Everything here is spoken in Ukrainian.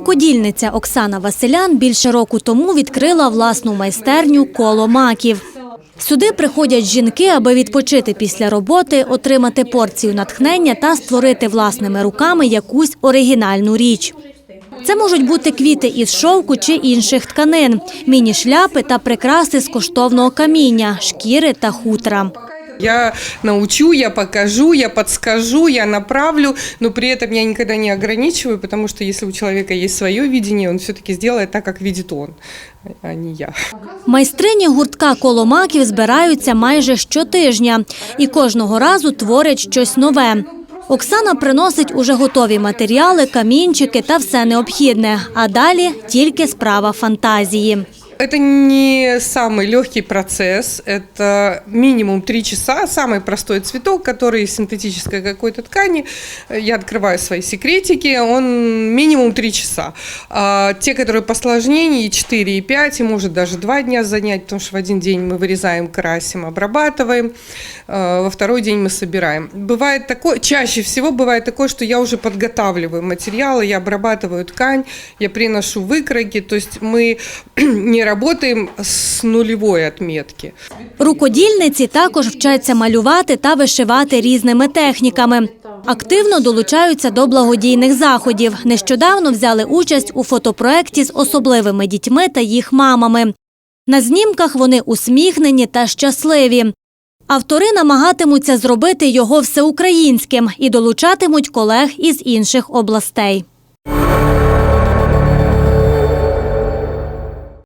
Рукодільниця Оксана Василян більше року тому відкрила власну майстерню коло маків. Сюди приходять жінки, аби відпочити після роботи, отримати порцію натхнення та створити власними руками якусь оригінальну річ. Це можуть бути квіти із шовку чи інших тканин, міні-шляпи та прикраси з коштовного каміння, шкіри та хутра. Я научу, я покажу, я подскажу, я направлю, но при этом я никогда не ограничиваю, потому что если у человека есть свое видение, он все-таки сделает так, как видит он, а не я. Майстрині гуртка коломаків збираються майже щотижня і кожного разу творять щось нове. Оксана приносить уже готові матеріали, камінчики та все необхідне. А далі тільки справа фантазії. Это не самый легкий процесс, это минимум 3 часа, самый простой цветок, который из синтетической какой-то ткани. Я открываю свои секретики, он минимум 3 часа. А те, которые посложнее, и 4, и 5, и может даже 2 дня занять, потому что в один день мы вырезаем, красим, обрабатываем, а во второй день мы собираем. Бывает такое, чаще всего бывает такое, что я уже подготавливаю материалы, я обрабатываю ткань, я приношу выкройки, то есть мы не работаем с нулевой отметки. Рукодільниці також вчаться малювати та вишивати різними техніками. Активно долучаються до благодійних заходів. Нещодавно взяли участь у фотопроекті з особливими дітьми та їх мамами. На знімках вони усміхнені та щасливі. Автори намагатимуться зробити його всеукраїнським і долучатимуть колег із інших областей.